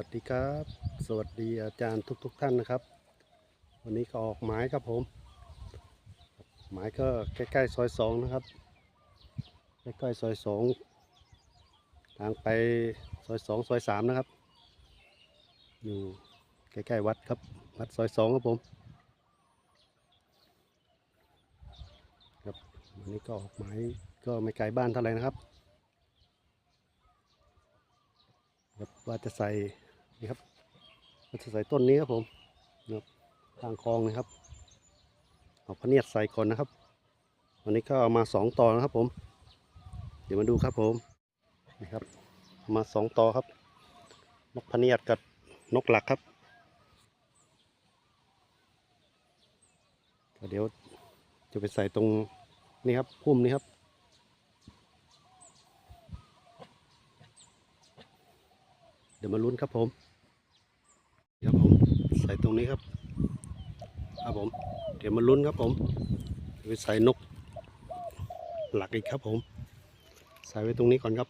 ัสดีครับ สวัสดีอาจารย์ทุกๆทท่านนะครับ วันนี้ก็ออกหมายครับผม หมายก็ใกล้ๆซอยสองนะครับ ใกล้ๆซอยสองทางไปซอยสองซอยสามนะครับ อยู่ใกล้ๆวัดครับ วัดซอยสองครับผม ครับวันนี้ก็ออกหมายก็ไม่ไกลบ้านเท่าไหร่นะครับครับว่าจะใส่ นี่ครับว่าจะใส่ต้นนี้ครับผมนะครับทางคลองนะครับเอาพเนียดใส่ก่อนนะครับ วันนี้ก็เอามาสองตอนะครับผม เดี๋ยวมาดูครับผมนี่ครับ มาสองตอครับ นกพเนียดกับนกหลักครับเดี๋ยวจะไปใส่ตรงนี่ครับพุ่มนี้ครับเดี๋ยวมาลุ้นครับผม ครับผมใส่ตรงนี้ครับครับผม เดี๋ยวมาลุ้นครับผมไปใส่นก หลักอีกครับผม ใส่ไว้ตรงนี้ก่อนครับ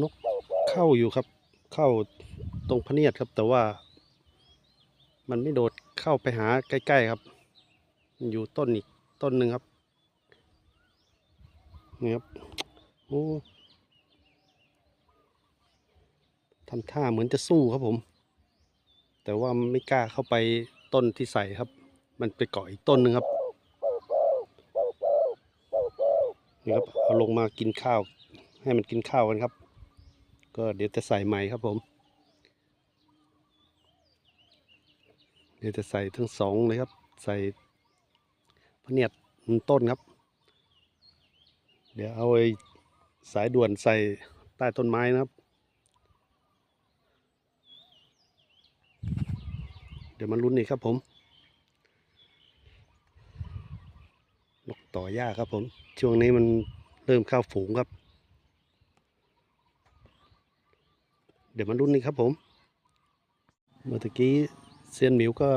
นกเข้าอยู่ครับ เข้าตรงพเนียดครับ แต่ว่า มันไม่โดดเข้าไปหาใกล้ ๆครับมันอยู่ต้นอีกต้นหนึ่งครับนี่ครับโอ้ทำท่าเหมือนจะสู้ครับผม แต่ว่าไม่กล้าเข้าไปต้นที่ใส่ครับ มันไปเกาะอีกต้นหนึ่งครับนี่ครับเอาลงมากินข้าว ให้มันกินข้าวกันครับ ก็เดี๋ยวจะใส่ใหม่ครับผม เดี๋ยวจะใส่ทั้งสองเลยครับ ใส่พเนียดต้นครับ เดี๋ยวเอาไอ้สายด่วนใส่ใต้ต้นไม้นะครับ เดี๋ยวมาลุ้นอีกครับผม นกต่อหญ้าครับผม ช่วงนี้มันเริ่มเข้าฝูงครับ เดี๋ยวมาลุ้นอีกครับผม เมื่อกี้เซียนหมิวก็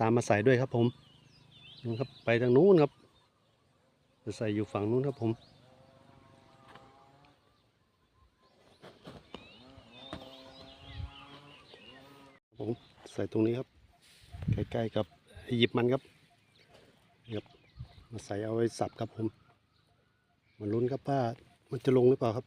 ตามมาใส่ด้วยครับผมนะครับไปทางนู้นครับจะใส่อยู่ฝั่งนู้นครับผม ผม ใส่ตรงนี้ครับ ใกล้ๆกับหยิบมันครับครับมาใส่เอาไว้สับครับผมมาลุ้นครับว่ามันจะลงหรือเปล่าครับ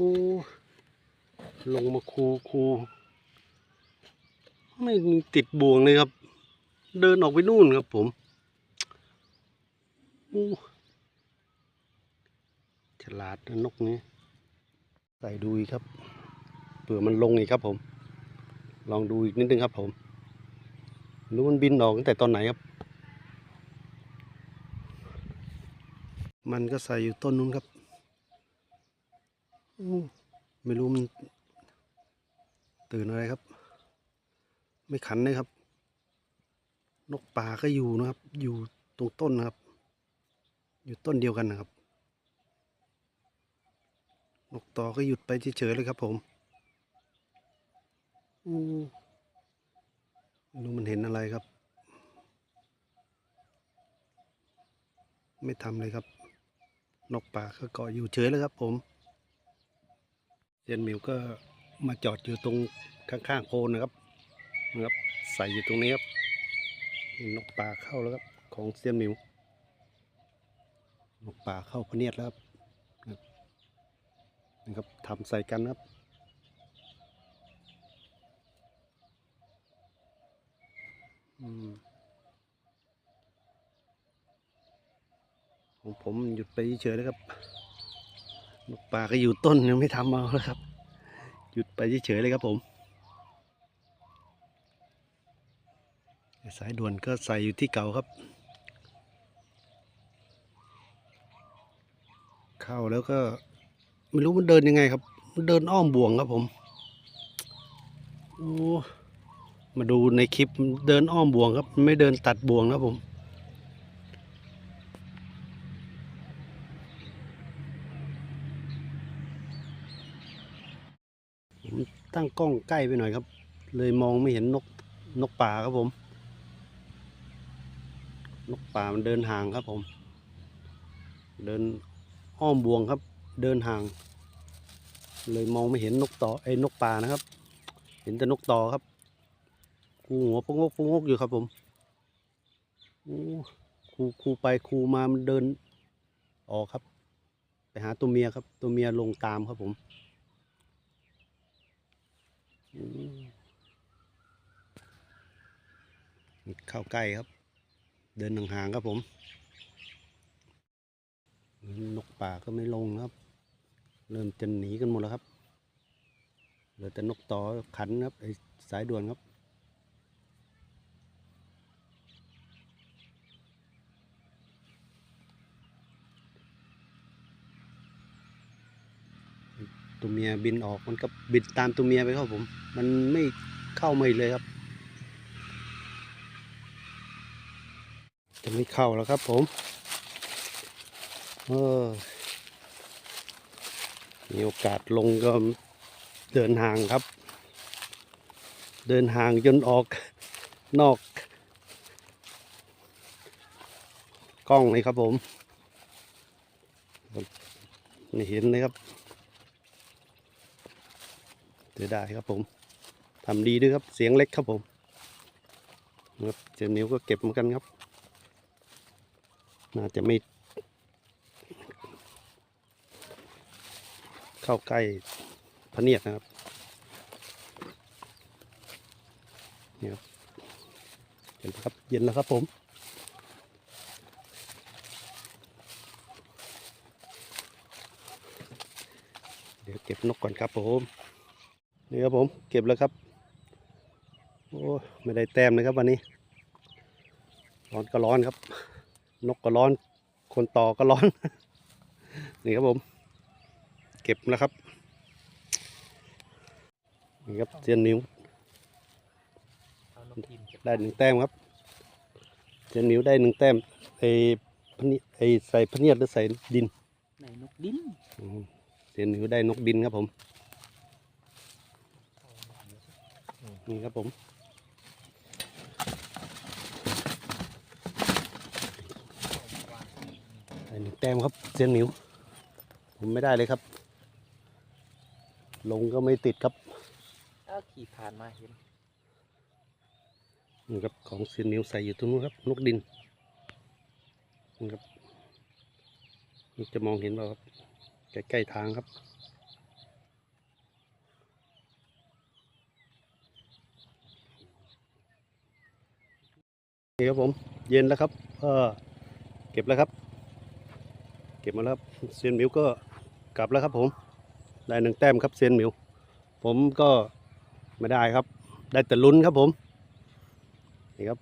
อ้ลงมาคูคูไม่มีติดบ่วงเลยครับ เดินออกไปนู่นครับผมโอ้ฉลาดนกนี้ ใส่ดูอีกครับเผื่อมันลงอีกครับผม ลองดูอีกนิดนึงครับผมรู้มันบินออกตั้งแต่ตอนไหนครับ มันก็ใส่อยู่ต้นนู้นครับ ไม่รู้มันตื่นอะไรครับ ไม่ขันเลยครับ นกป่าก็อยู่นะครับ อยู่ตรงต้นนะครับ อยู่ต้นเดียวกันนะครับ นกต่อก็หยุดไปเฉยๆเลยครับ ผมอู้ไม่รู้มันเห็นอะไรครับ ไม่ทำเลยครับ นกป่าก็เกาะอยู่เฉยเลยครับ ผม ยนมิวก็มาจอดอยู่ตรงข้างๆโคนนะครับนะครับ ใส่อยู่ตรงนี้ครับนกป่าเข้าแล้วครับ ของเซียนมิว นกป่าเข้าพเนียดแล้วครับนะครับทำใส่กันนะครับอืมของผมหยุดไปเฉยๆแล้วครับ นกป่าก็อยู่ต้นยังไม่ทำเอาแล้วครับ หยุดไปเฉยๆเลยครับผม สายด่วนก็ใส่อยู่ที่เก่าครับ เข้าแล้วก็ ไม่รู้มันเดินยังไงครับ มันเดินอ้อมบ่วงครับผมโอ้มาดูในคลิปเดินอ้อมบ่วงครับ ไม่เดินตัดบ่วงนะครับผม ผม ตั้งกล้องใกล้ไปหน่อยครับ เลยมองไม่เห็นนกนกป่าครับผม นกป่ามันเดินห่างครับผม เดินอ้อมบวงครับ เดินห่าง เลยมองไม่เห็นนกต่อไอ้นกป่านะครับ เห็นแต่นกต่อครับคูหัวปงกปงกอยู่ครับผมโอ้คูคูไปคูมามันเดินออกครับ ไปหาตัวเมียครับ ตัวเมียลงตามครับผม เข้าใกล้ครับ เดินห่างๆครับผม นกป่าก็ไม่ลงนะครับ เริ่มจะหนีกันหมดแล้วครับเหลือแต่นกต่อขันครับไอ้สายด่วนครับ ตัวเมียบินออกมันก็บินตามตัวเมียไปครับผม มันไม่เข้ามาอีกเลยครับ จะไม่เข้าแล้วครับผม เออ มีโอกาสลงก็เดินห่างครับ เดินห่างจนออกนอก กล้องเลยครับผมไม่เห็นเลยครับ เสียดายครับผมทำดีด้วยครับ เสียงเล็กครับผมครับเจนิ้วก็เก็บเหมือนกันครับ น่าจะไม่ เข้าใกล้พเนียดนะครับนี่ครับเห็นไหมครับ เย็นแล้วครับผมเดี๋ยวเก็บนกก่อนครับผม นี่ครับผมเก็บแล้วครับ โอ้ไม่ได้แต้มเลยครับวันนี้ ร้อนก็ร้อนครับ นกก็ร้อน คนต่อก็ร้อน นี่ครับผม เก็บแล้วครับ นี่ครับเซียนนิ้วเอานกทีมเก็บได้หนึ่งแต้มครับเซียนนิ้วได้หนึ่งแต้มไอ้พะเนีไอ้ใส่พะเนียดหรือใส่ดินในนกดิ้นอืมเซียนนิ้วได้นกดินครับผม นี่ครับผมได้หนึ่งแต้มครับเซียนหมิว ผมไม่ได้เลยครับ ลงก็ไม่ติดครับถ้าขี่ผ่านมาเห็นนี่ครับของเซียนหมิวใส่อยู่ตรงนู้นครับนกดินนี่ครับนี่จะมองเห็นเปล่าครับใกล้ๆทางครับ คครับผมเย็นแล้วครับเออเก็บแล้วครับ เก็บมาแล้วครับเซียนหมิวก็กลับแล้วครับผมได้หนึ่งแต้มครับเซียนหมิว ผมก็ไม่ได้ครับ ได้แต่ลุ้นครับผมนี่ครับ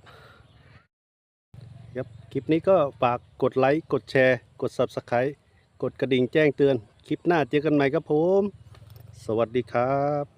ครับ คลิปนี้ก็ฝากกดไลค์กดแชร์ กด Subscribe กดกระดิ่งแจ้งเตือน คลิปหน้าเจอกันใหม่ครับผม สวัสดีครับ